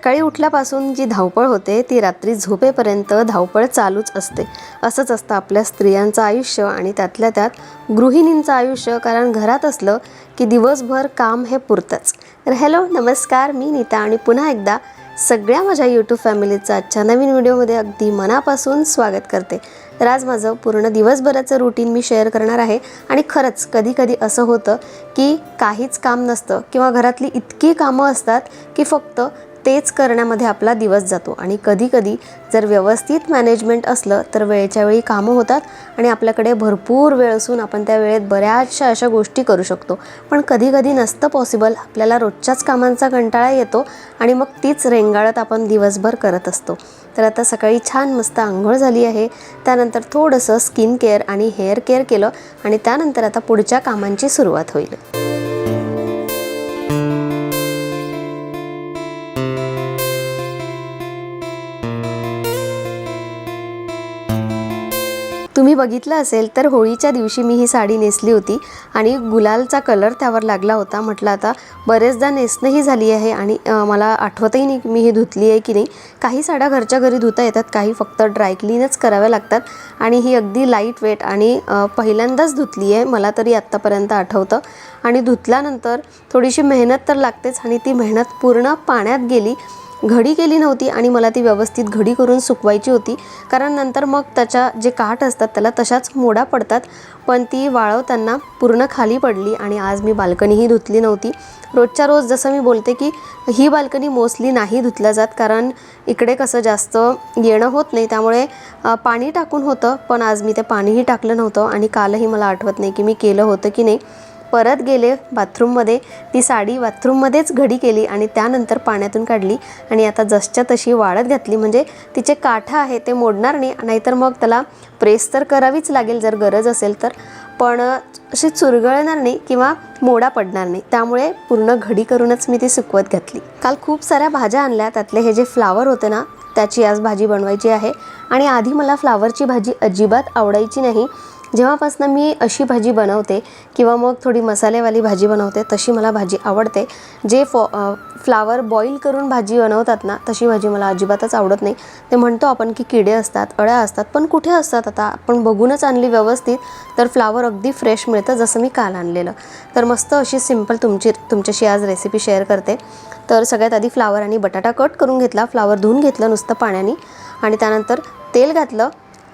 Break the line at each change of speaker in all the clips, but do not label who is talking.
सकाळी उठल्यापासून जी धावपळ होते ती रात्री झोपेपर्यंत धावपळ चालूच असते. असंच असतं आपल्या स्त्रियांचं आयुष्य आणि त्यातल्या त्यात गृहिणींचं आयुष्य. कारण घरात असलं की दिवसभर काम हे पुरतंच. तर हॅलो नमस्कार. मी नीता आणि पुन्हा एकदा सगळ्या माझ्या यूट्यूब फॅमिलीचं आजच्या नवीन व्हिडिओमध्ये अगदी मनापासून स्वागत करते. तर आज माझं पूर्ण दिवसभराचं रुटीन मी शेअर करणार आहे. आणि खरंच कधी कधी असं होतं की काहीच काम नसतं किंवा घरातली इतकी कामं असतात की फक्त तेच करण्यामध्ये आपला दिवस जातो. आणि कधीकधी जर व्यवस्थित मॅनेजमेंट असलं तर वेळेच्या वेळी कामं होतात आणि आपल्याकडे भरपूर वेळ असून आपण त्या वेळेत बऱ्याचशा अशा गोष्टी करू शकतो. पण कधीकधी नसतं पॉसिबल आपल्याला रोजच्याच कामांचा कंटाळा येतो आणि मग तीच रेंगाळत आपण दिवसभर करत असतो. तर आता सकाळी छान मस्त आंघोळ झाली आहे. त्यानंतर थोडंसं स्किन केअर आणि हेअर केअर केलं आणि त्यानंतर आता पुढच्या कामांची सुरुवात होईल. तुम्ही बघितलं असेल तर होळीच्या दिवशी मी ही साडी नेसली होती आणि गुलालचा कलर त्यावर लागला होता. म्हटलं आता बरेचदा नेसणंही झाली आहे आणि मला आठवतही नाही मी ही धुतली आहे की नाही. काही साड्या घरच्या घरी धुता येतात काही फक्त ड्रायक्लीनच कराव्या लागतात आणि ही अगदी लाइट वेट आणि पहिल्यांदाच धुतली आहे. मला तरी आत्तापर्यंत आठवतं. आणि धुतल्यानंतर थोडीशी मेहनत तर लागतेच आणि ती मेहनत पूर्ण पाण्यात गेली. घडी केली नव्हती आणि मला ती व्यवस्थित घडी करून सुकवायची होती. कारण नंतर मग त्याच्या जे काठ असतात त्याला तशाच मोडा पडतात. पण ती वाळवताना पूर्ण खाली पडली आणि आज मी बाल्कनीही धुतली नव्हती. रोजच्या रोज जसं मी बोलते की ही बाल्कनी मोस्टली नाही धुतल्या जात. कारण इकडे कसं जास्त येणं होत नाही. त्यामुळे पाणी टाकून होतं. पण आज मी ते पाणीही टाकलं नव्हतं आणि कालही मला आठवत नाही की मी केलं होतं की नाही. परत गेले बाथरूममध्ये. ती साडी बाथरूममध्येच घडी केली आणि त्यानंतर पाण्यातून काढली आणि आता जसच्या तशी वाळत घातली. म्हणजे तिचे काठा आहे ते मोडणार नाही नाहीतर मग त्याला प्रेस तर करावीच लागेल जर गरज असेल तर. पण अशी चुरगळणार नाही किंवा मोडा पडणार नाही. त्यामुळे पूर्ण घडी करूनच मी ती सुकवत घातली. काल खूप साऱ्या भाज्या आणल्या. त्यातले हे जे फ्लावर होते ना त्याची आज भाजी बनवायची आहे. आणि आधी मला फ्लावरची भाजी अजिबात आवडायची नाही. जेव्हापासून मी अशी भाजी बनवते किंवा मग थोडी मसालेवाली भाजी बनवते तशी मला भाजी आवडते. जे फॉ फ्लावर बॉईल करून भाजी बनवतात ना तशी भाजी मला अजिबातच आवडत नाही. ते म्हणतो आपण की किडे असतात अळ्या असतात पण कुठे असतात आता? आपण बघूनच आणली व्यवस्थित तर फ्लावर अगदी फ्रेश मिळतं जसं मी काल आणलेलं. तर मस्त अशी सिंपल तुमची तुमच्याशी आज रेसिपी शेअर करते. तर सगळ्यात आधी फ्लावर आणि बटाटा कट करून घेतला फ्लावर धुवून घेतलं नुसतं पाण्याने. आणि त्यानंतर तेल घातलं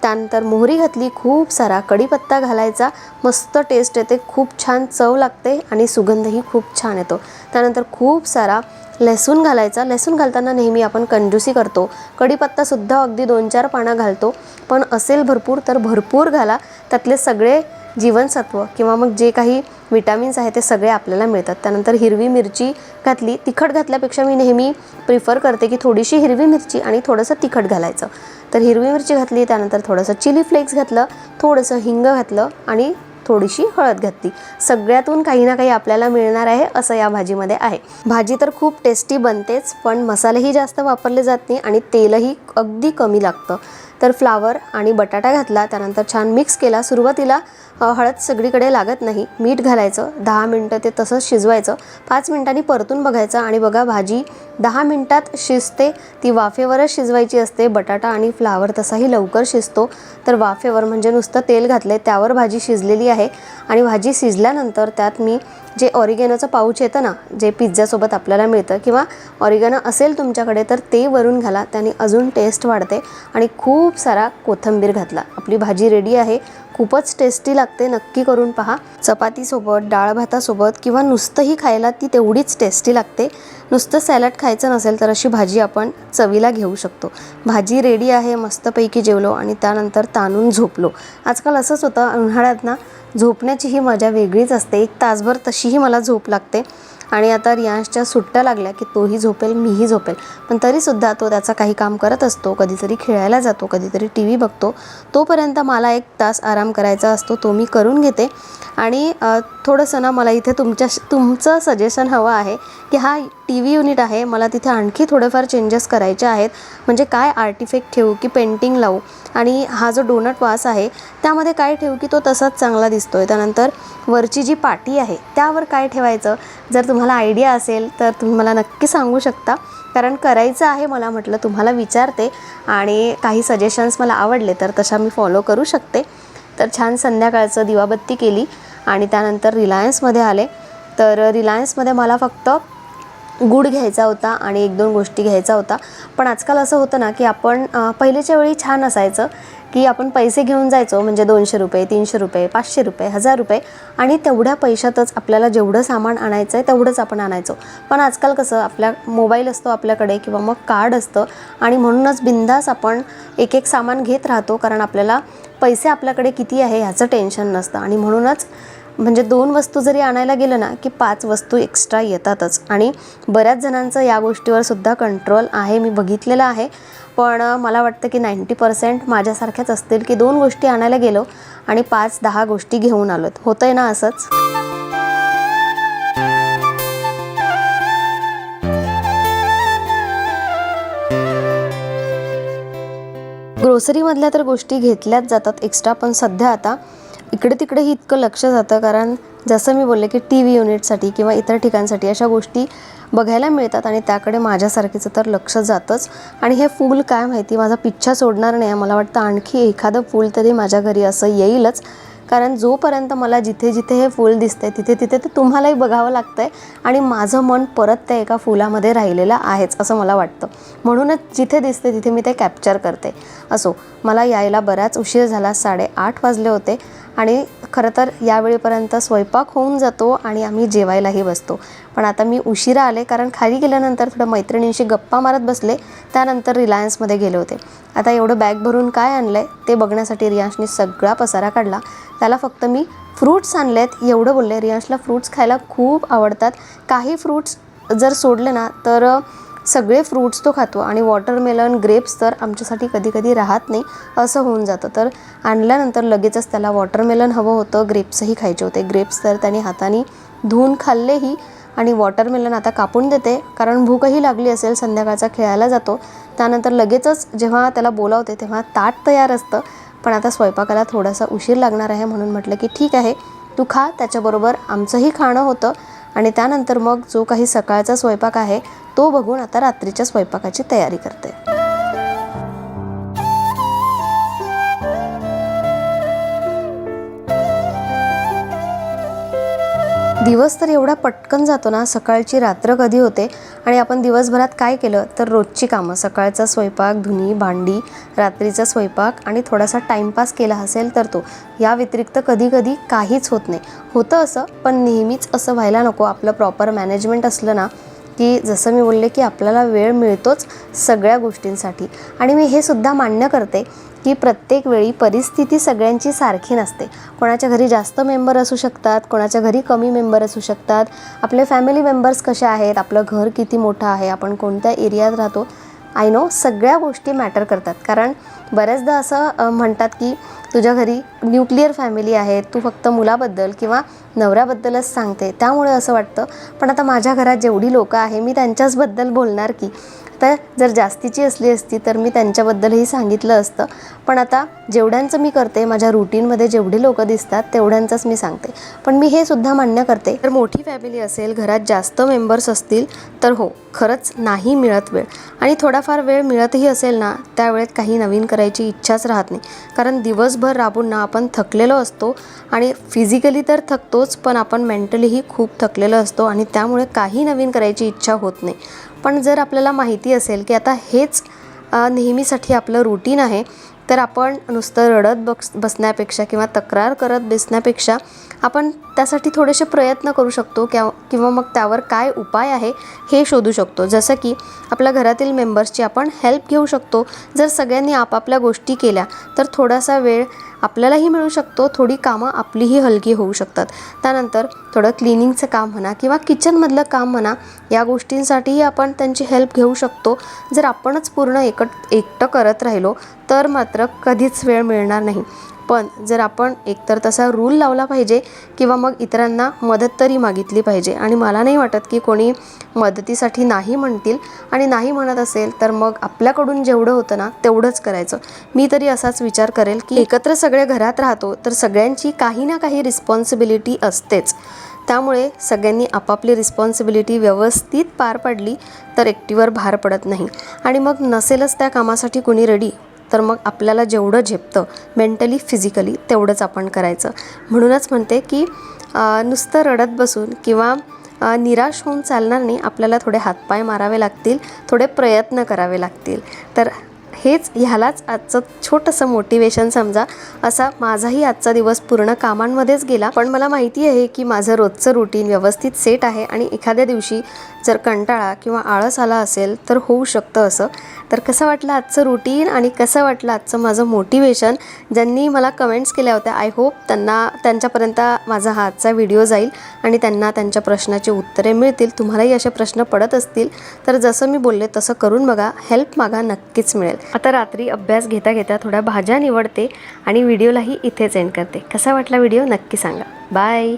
त्यानंतर मोहरी घातली खूप सारा कढीपत्ता घालायचा मस्त टेस्ट येते खूप छान चव लागते आणि सुगंधही खूप छान येतो. त्यानंतर खूप सारा लसूण घालायचा. लसूण घालताना नेहमी आपण कंजूसी करतो. कढीपत्तासुद्धा अगदी दोन चार पानं घालतो. पण असेल भरपूर तर भरपूर घाला. त्यातले सगळे जीवनसत्व किंवा मग जे काही विटॅमिन्स आहे ते सगळे आपल्याला मिळतात. त्यानंतर हिरवी मिरची घातली. तिखट घातल्यापेक्षा मी नेहमी प्रिफर करते की थोडीशी हिरवी मिरची आणि थोडंसं तिखट घालायचं. तर हिरवी मिरची घातली त्यानंतर थोडंसं चिली फ्लेक्स घातलं थोडंसं हिंग घातलं आणि थोडीशी हळद घातली. सगळ्यातून काही ना काही आपल्याला मिळणार आहे असं या भाजीमध्ये आहे. भाजी तर खूप टेस्टी बनतेच पण मसालेही जास्त वापरले जात नाही आणि तेलही अगदी कमी लागतं. तर फ्लावर आणि बटाटा घातला त्यानंतर छान मिक्स केला. सुरुवातीला हळद सगळीकडे लागत नाही. मीठ घालायचं दहा मिनटं ते तसंच शिजवायचं. पाच मिनटांनी परतून बघायचं आणि बघा भाजी दहा मिनटात शिजते. ती वाफेवरच शिजवायची असते. बटाटा आणि फ्लावर तसाही लवकर शिजतो. तर वाफेवर म्हणजे नुसतं तेल घातलं त्यावर भाजी शिजलेली आहे. आणि भाजी शिजल्यानंतर त्यात मी जे ऑरिगॅनोचं पाऊच येतं ना जे पिझ्झासोबत आपल्याला मिळतं किंवा ऑरिगॅनो असेल तुमच्याकडे तर ते वरून घाला त्याने अजून टेस्ट वाढते आणि खूप सारा कोथिंबीर घातला. आपली भाजी रेडी आहे. खूपच टेस्टी लागते. नक्की करून पहा. चपातीसोबत डाळ भातासोबत किंवा नुसतंही खायला ती तेवढीच टेस्टी लागते. नुसतं सॅलड खायचं नसेल तर अशी भाजी आपण चवीला घेऊ शकतो. भाजी रेडी आहे मस्तपैकी जेवलो आणि त्यानंतर ताणून झोपलो. आजकाल असंच होतं उन्हाळ्यात ना झोपण्याची ही मजा वेगळीच असते. एक तासभर तशीही मला झोप लागते. आणि आता रियांशच्या सुट्ट्या लागल्या की तोही झोपेल मीही झोपेल. पण तरीसुद्धा तो त्याचा काही काम करत असतो कधीतरी खेळायला जातो कधीतरी टी व्ही बघतो. तोपर्यंत मला एक तास आराम करायचा असतो तो मी करून घेते. आणि थोडंसं ना मला इथे तुमच्या तुमचं सजेशन हवं आहे की हा टी व्ही युनिट आहे मला तिथे आणखी थोडेफार चेंजेस करायचे आहेत. म्हणजे काय आर्टिफेक्ट ठेवू की पेंटिंग लावू? आणि हा जो डोनट वास आहे त्यामध्ये काय ठेवू की तो तसाच चांगला दिसतोय? त्यानंतर वरची जी पाटी आहे त्यावर काय ठेवायचं? जर तुम तुम्हाला आयडिया असेल तर तुम्ही मला नक्की सांगू शकता. कारण करायचं आहे मला म्हटलं तुम्हाला विचारते आणि काही सजेशन्स मला आवडले तर तशा मी फॉलो करू शकते. तर छान संध्याकाळचं दिवाबत्ती केली आणि त्यानंतर रिलायन्समध्ये आले. तर रिलायन्समध्ये मला फक्त गुड घ्यायचा होता आणि एक दोन गोष्टी घ्यायचा होता. पण आजकाल असं होतं ना की आपण पहिलेच्या वेळी छान असायचं. की आपण पैसे घेऊन जायचो म्हणजे दोनशे रुपये तीनशे रुपये पाचशे रुपये हजार रुपये आणि तेवढ्या पैशातच आपल्याला जेवढं सामान आणायचं आहे तेवढंच आपण आणायचो. पण आजकाल कसं आपल्या मोबाईल असतो आपल्याकडे किंवा मग कार्ड असतं आणि म्हणूनच बिंदास आपण एक एक सामान घेत राहतो कारण आपल्याला पैसे आपल्याकडे किती आहे ह्याचं टेन्शन नसतं. आणि म्हणूनच म्हणजे दोन वस्तू जरी आणायला गेलं ना की पाच वस्तू एक्स्ट्रा येतातच. आणि बऱ्याच जणांचं या गोष्टीवर सुद्धा कंट्रोल आहे मी बघितलेलं आहे. पण मला वाटतं की नाईंटी पर्सेंट माझ्यासारख्याच असतील की दोन गोष्टी आणायला गेलो आणि पाच दहा गोष्टी घेऊन आलोत. होतंय ना असंच? ग्रोसरीमधल्या तर गोष्टी घेतल्याच जातात एक्स्ट्रा पण सध्या आता इकडे तिकडेही इतकं लक्ष जातं कारण जसं मी बोलले की टी व्ही युनिटसाठी किंवा इतर ठिकाणसाठी अशा गोष्टी बघायला मिळतात आणि त्याकडे माझ्यासारखीचं तर लक्ष जातंच. आणि हे फूल काय माहिती माझा पिच्छा सोडणार नाही मला वाटतं आणखी एखादं फूल तरी माझ्या घरी असं येईलच. कारण जोपर्यंत मला जिथे जिथे हे फूल दिसतंय तिथे तिथे ते तुम्हालाही बघावं लागतं आहे आणि माझं मन परत त्या एका फुलामध्ये राहिलेलं आहेच असं मला वाटतं. म्हणूनच जिथे दिसते तिथे मी ते कॅप्चर करते. असो मला यायला बराच उशीर झाला साडेआठ वाजले होते. आणि खरं तर यावेळीपर्यंत स्वयंपाक होऊन जातो आणि आम्ही जेवायलाही बसतो. पण आता मी उशिरा आले कारण खाली गेल्यानंतर थोडं मैत्रिणींशी गप्पा मारत बसले त्यानंतर रिलायन्समध्ये गेले होते. आता एवढं बॅग भरून काय आणलं आहे ते बघण्यासाठी रियांशने सगळा पसारा काढला. त्याला फक्त मी फ्रूट्स आणलेत एवढं बोलले. रियांशला फ्रूट्स खायला खूप आवडतात. काही फ्रूट्स जर सोडले ना तर सगळे फ्रूट्स तो खातो आणि वॉटरमेलन ग्रेप्स तर आमच्यासाठी कधी कधी राहत नाही असं होऊन जातं. तर आणल्यानंतर लगेचच त्याला वॉटरमेलन हवं होतं. ग्रेप्सही खायचे होते. ग्रेप्स तर त्याने हाताने धुवून खाल्लेही आणि वॉटरमेलन आता कापून देते. कारण भूकही लागली असेल संध्याकाळचा खेळायला जातो. त्यानंतर लगेचच जेव्हा त्याला बोलावते तेव्हा ताट तयार असतं. पण आता स्वयंपाकाला थोडासा उशीर लागणार आहे म्हणून म्हटलं की ठीक आहे तू खा त्याच्याबरोबर आमचंही खाणं होतं. आणि त्यानंतर मग जो काही सकाळचा स्वयंपाक आहे तो बघून आता रात्रीच्या स्वयंपाकाची तयारी करते. दिवस तर एवढा पटकन जातो ना सकाळची रात्र कधी होते आणि आपण दिवसभरात काय केलं तर रोजची कामं सकाळचा स्वयंपाक धुनी भांडी रात्रीचा स्वयंपाक आणि थोडासा टाईमपास केला असेल तर तो. या व्यतिरिक्त कधी कधी काहीच होत नाही. होतं असं पण नेहमीच असं व्हायला नको. आपलं प्रॉपर मॅनेजमेंट असलं ना की जसं मी बोलले की आपल्याला वेळ मिळतोच सगळ्या गोष्टींसाठी. आणि मी हे सुद्धा मान्य करते की प्रत्येक वेळी परिस्थिती सगळ्यांची सारखी नसते. कोणाच्या घरी जास्त मेंबर असू शकतात कोणाच्या घरी कमी मेंबर असू शकतात. आपले फॅमिली मेंबर्स कसे आहेत? आपलं घर किती मोठं आहे? आपण कोणत्या एरियात राहतो? आय नो सगळ्या गोष्टी मॅटर करतात. कारण बऱ्याचदा असं म्हणतात की तुझ्या घरी न्यूक्लिअर फॅमिली आहे तू फक्त मुलाबद्दल किंवा नवऱ्याबद्दलच सांगते. त्यामुळे असं वाटतं. पण आता माझ्या घरात जेवढी लोकं आहे मी त्यांच्याचबद्दल बोलणार की तर जर जास्तीची असली असती तर मी त्यांच्याबद्दलही सांगितलं असतं. पण आता जेवढ्यांचं मी करते माझ्या रुटीनमध्ये जेवढी लोक दिसतात तेवढ्यांचंच मी सांगते. पण मी हे सुद्धा मान्य करते. तर मोठी फॅमिली असेल घरात जास्त मेंबर्स असतील तर हो खरंच नाही मिळत वेळ. आणि थोडाफार वेळ मिळतही असेल ना त्यावेळेत काही नवीन करायची इच्छाच राहत नाही. कारण दिवसभर राबून ना आपण थकलेलो असतो आणि फिजिकली तर थकतोच पण आपण मेंटलीही खूप थकलेलो असतो आणि त्यामुळे काही नवीन करायची इच्छा होत नाही. पण जर आपल्याला माहिती असेल की आता हेच नेहमीसाठी आपलं रुटीन आहे तर आपण नुसतं रडत बस बसण्यापेक्षा किंवा तक्रार करत बसण्यापेक्षा आपण त्यासाठी थोडेसे प्रयत्न करू शकतो क्या किंवा मग त्यावर काय उपाय आहे हे शोधू शकतो. जसं की आपल्या घरातील मेंबर्सची आपण हेल्प घेऊ शकतो. जर सगळ्यांनी आपापल्या गोष्टी केल्या तर थोडासा वेळ आपल्यालाही मिळू शकतो थोडी कामं आपलीही हलकी होऊ शकतात. त्यानंतर थोडं क्लिनिंगचं काम म्हणा किंवा किचनमधलं काम म्हणा या गोष्टींसाठीही आपण त्यांची हेल्प घेऊ शकतो. जर आपणच पूर्ण एकट एकटं करत राहिलो तर मात्र कधीच वेळ मिळणार नाही. पण जर आपण एकतर तसा रूल लावला पाहिजे किंवा मग इतरांना मदत तरी मागितली पाहिजे. आणि मला नाही वाटत की कोणी मदतीसाठी नाही म्हणतील आणि नाही म्हणत असेल तर मग आपल्याकडून जेवढं होतं ना तेवढंच करायचं. मी तरी असाच विचार करेल की एकत्र सगळे घरात राहतो तर सगळ्यांची काही ना काही रिस्पॉन्सिबिलिटी असतेच. त्यामुळे सगळ्यांनी आपापली रिस्पॉन्सिबिलिटी व्यवस्थित पार पाडली तर एकटीवर भार पडत नाही. आणि मग नसेलच त्या कामासाठी कुणी रेडी तर मग आपल्याला जेवढं झेपतं मेंटली फिजिकली तेवढंच आपण करायचं. म्हणूनच म्हणते की नुसतं रडत बसून किंवा निराश होऊन चालणार नाही आपल्याला थोडे हातपाय मारावे लागतील थोडे प्रयत्न करावे लागतील. तर हेच ह्यालाच आजचं छोटंसं मोटिवेशन समजा. असा माझाही आजचा दिवस पूर्ण कामांमध्येच गेला. पण मला माहिती आहे की माझं रोजचं रुटीन व्यवस्थित सेट आहे आणि एखाद्या दिवशी जर कंटाळा किंवा आळस आला असेल तर होऊ शकतं असं. तर कसं वाटलं आजचं रुटीन आणि कसं वाटलं आजचं माझं मोटिवेशन ज्यांनी मला कमेंट्स केल्या होत्या आय होप त्यांना त्यांच्यापर्यंत माझा हा आजचा व्हिडिओ जाईल आणि त्यांना त्यांच्या प्रश्नाची उत्तरे मिळतील. तुम्हालाही असे प्रश्न पडत असतील. तर जसं मी बोलले तसं करून बघा. हेल्प मागा नक्कीच मिळेल. आता रात्री अभ्यास घेता घेता थोड्या भाज्या निवडते आणि व्हिडिओलाही इथेच एंड करते. कसा वाटला व्हिडिओ नक्की सांगा. बाय